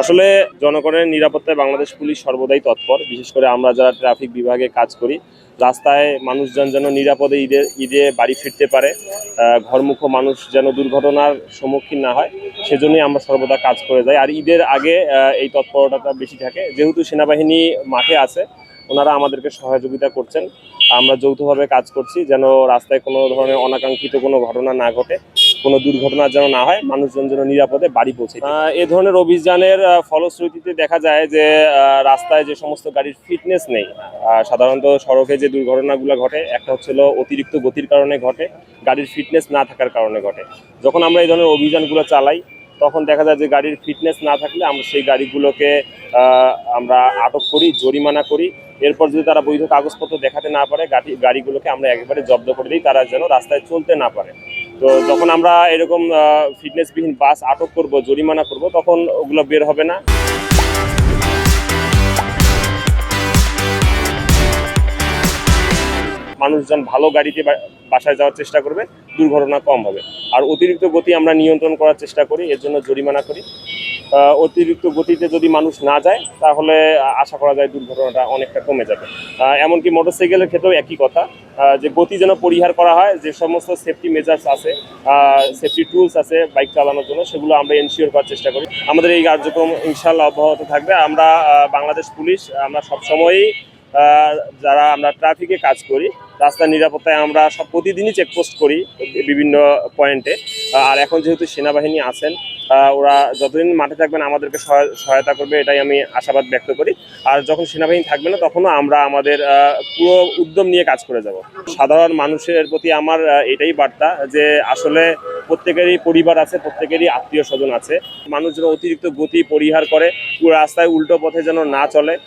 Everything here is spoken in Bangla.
আসলে জনগণের নিরাপত্তায় বাংলাদেশ পুলিশ সর্বদাই তৎপর। বিশেষ করে আমরা যারা ট্রাফিক বিভাগে কাজ করি, রাস্তায় মানুষজন যেন নিরাপদে ঈদে ঈদে বাড়ি ফিরতে পারে ঘরমুখ মানুষ যেন দুর্ঘটনার সম্মুখীন না হয়, সেজন্যই আমরা সর্বদা কাজ করে যাই। আর ঈদের আগে এই তৎপরতাটা বেশি থাকে। যেহেতু সেনাবাহিনী মাঠে আছে, ওনারা আমাদেরকে সহযোগিতা করছেন। আমরা যৌথভাবে কাজ করছি যেন রাস্তায় কোনো ধরনের অনাকাঙ্ক্ষিত কোনো ঘটনা না ঘটে। কোনো দুর্ঘটনা যেন না হয়, মানুষজন যেন নিরাপদে বাড়ি পৌঁছে এ ধরনের অভিযানের ফলশ্রুতিতে দেখা যায় যে রাস্তায় যে সমস্ত গাড়ির ফিটনেস নেই সাধারণত সড়কে যে দুর্ঘটনাগুলো ঘটে, একটা হচ্ছিল অতিরিক্ত গতির কারণে ঘটে, গাড়ির ফিটনেস না থাকার কারণে ঘটে। যখন আমরা এই ধরনের অভিযানগুলো চালাই, তখন দেখা যায় যে গাড়ির ফিটনেস না থাকলে আমরা সেই গাড়িগুলোকে আমরা আটক করি, জরিমানা করি। এরপর যদি তারা বৈধ কাগজপত্র দেখাতে না পারে, গাড়ি, গাড়িগুলোকে আমরা একেবারে জব্দ করে দিই, তারা যেন রাস্তায় চলতে না পারে। তো যখন আমরা এরকম ফিটনেসবিহীন বাস আটক করব, জরিমানা করব, তখন ওগুলো বের হবে না। মানুষজন ভালো গাড়িতে বাসায় যাওয়ার চেষ্টা করবে, দুর্ঘটনা কম হবে। আর অতিরিক্ত গতি আমরা নিয়ন্ত্রণ করার চেষ্টা করি, এর জন্য জরিমানা করি। অতিরিক্ত গতিতে যদি মানুষ না যায়, তাহলে আশা করা যায় দুর্ঘটনাটা অনেকটা কমে যাবে। এমনকি মোটরসাইকেলের ক্ষেত্রেও একই কথা যে গতি যেন পরিহার করা হয়, যে সমস্ত সেফটি মেজার্স আছে সেফটি টুলস আছে বাইক চালানোর জন্য, সেগুলো আমরা এনশিওর করার চেষ্টা করি। আমাদের এই কার্যক্রম ইনশাল্লাহ অব্যাহত থাকবে। আমরা বাংলাদেশ পুলিশ, আমরা সবসময়ই যারা আমরা ট্রাফিকে কাজ করি, রাস্তার নিরাপত্তায় আমরা সব প্রতিদিনই চেকপোস্ট করি বিভিন্ন পয়েন্টে আর এখন যেহেতু সেনাবাহিনী আছেন ওরা যতদিন মাঠে থাকবেন আমাদেরকে সহায়- সহায়তা করবে, এটাই আমি আশাবাদ ব্যক্ত করি। আর যখন সেনাবাহিনী থাকবে না, তখনও আমরা আমাদের পুরো উদ্যম নিয়ে কাজ করে যাব। সাধারণ মানুষের প্রতি আমার এটাই বার্তা যে আসলে প্রত্যেকেরই পরিবার আছে, প্রত্যেকেরই আত্মীয় স্বজন আছে। মানুষ যেন অতিরিক্ত গতি পরিহার করে রাস্তায় উল্টো পথে যেন না চলে।